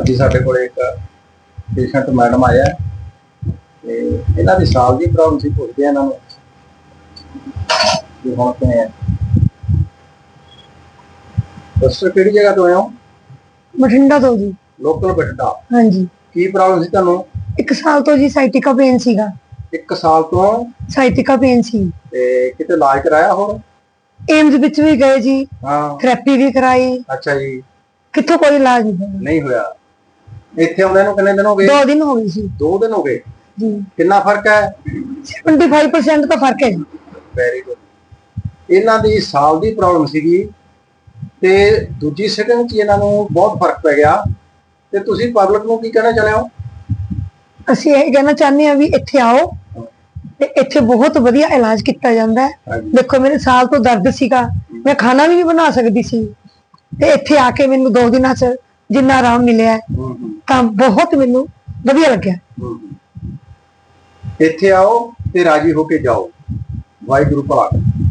ਅੱਜ ਸਾਡੇ ਕੋਲ ਇੱਕ ਪੇਸ਼ੈਂਟ ਮੈਡਮ ਆਇਆ ਤੇ ਇਹਨਾਂ ਦੀ ਸਾਲ ਦੀ ਪ੍ਰੋਬਲਮ ਸੀ ਪੁੱਛਦੇ ਆ ਇਹਨਾਂ ਨੂੰ ਕਿ ਹੁਣ ਕਿਵੇਂ ਹੈ। ਡਾਕਟਰ ਕਿਹੜੀ ਜਗ੍ਹਾ ਤੋਂ ਆਏ ਹੋ? ਬਠਿੰਡਾ ਤੋਂ ਜੀ। ਲੋਕਲ ਬਠਿੰਡਾ। ਹਾਂਜੀ। ਕੀ ਪ੍ਰੋਬਲਮ ਸੀ ਤੁਹਾਨੂੰ? ਇੱਕ ਸਾਲ ਤੋਂ ਜੀ ਸਾਈਟਿਕਾ ਪੇਨ ਸੀਗਾ। ਇੱਕ ਸਾਲ ਤੋਂ? ਸਾਈਟਿਕਾ ਪੇਨ ਸੀ। ਤੇ ਕਿਤੇ ਇਲਾਜ ਕਰਾਇਆ ਹੁਣ ਏਮਜ਼ ਵਿੱਚ ਵੀ ਗਏ ਜੀ। ਹਾਂ। ਥੈਰੇਪੀ ਵੀ ਕਰਾਈ। ਅੱਛਾ ਜੀ। ਕਿੱਥੋਂ ਕੋਈ ਇਲਾਜ ਨਹੀਂ ਹੋਇਆ। ਇੱਥੇ ਆਉਂਦੇ ਨੂੰ ਕਿੰਨੇ ਦਿਨ ਹੋ ਗਏ? ਦੋ ਦਿਨ ਹੋ ਗਏ ਸੀ ਦੋ ਦਿਨ ਹੋ ਗਏ? ਜੀ। ਕਿੰਨਾ ਫ਼ਰਕ ਹੈ? 75% ਤਾਂ ਫ਼ਰਕ ਹੈ ਜੀ। ਵੈਰੀ ਗੁੱਡ ਇਹਨਾਂ ਦੀ ਸਾਲ ਦੀ ਪ੍ਰੋਬਲਮ ਸੀਗੀ ਤੇ ਦੂਜੀ ਸਿਟਿੰਗ 'ਚ ਇਹਨਾਂ ਨੂੰ ਬਹੁਤ ਫ਼ਰਕ ਪੈ ਗਿਆ। ਤੇ ਤੁਸੀਂ ਪਬਲਿਕ ਨੂੰ ਕੀ ਕਹਿਣਾ ਚਾਹੁੰਦੇ ਹੋ? ਅਸੀਂ ਇਹ ਕਹਿਣਾ ਚਾਹੁੰਦੇ ਹਾਂ ਵੀ ਇੱਥੇ ਆਓ ਤੇ ਇੱਥੇ ਬਹੁਤ ਵਧੀਆ ਇਲਾਜ ਕੀਤਾ ਜਾਂਦਾ ਹੈ। ਦੇਖੋ ਮੇਰੇ ਸਾਲ ਤੋਂ ਦਰਦ ਸੀਗਾ। ਮੈਂ ਖਾਣਾ ਵੀ ਨਹੀਂ ਬਣਾ ਸਕਦੀ ਸੀ। ਤੇ ਇੱਥੇ ਆ ਕੇ ਮੈਨੂੰ ਦੋ ਦਿਨਾਂ 'ਚ ਜਿੰਨਾ ਆਰਾਮ ਮਿਲਿਆ ਹੈ, ਤਾਂ ਬਹੁਤ ਮੈਨੂੰ ਵਧੀਆ ਲੱਗਿਆ। ਇੱਥੇ ਆਓ ਤੇ ਰਾਜੀ ਹੋ ਕੇ ਜਾਓ ਵਾਹਿਗੁਰੂ ਭਲਾ ਕਰੇ।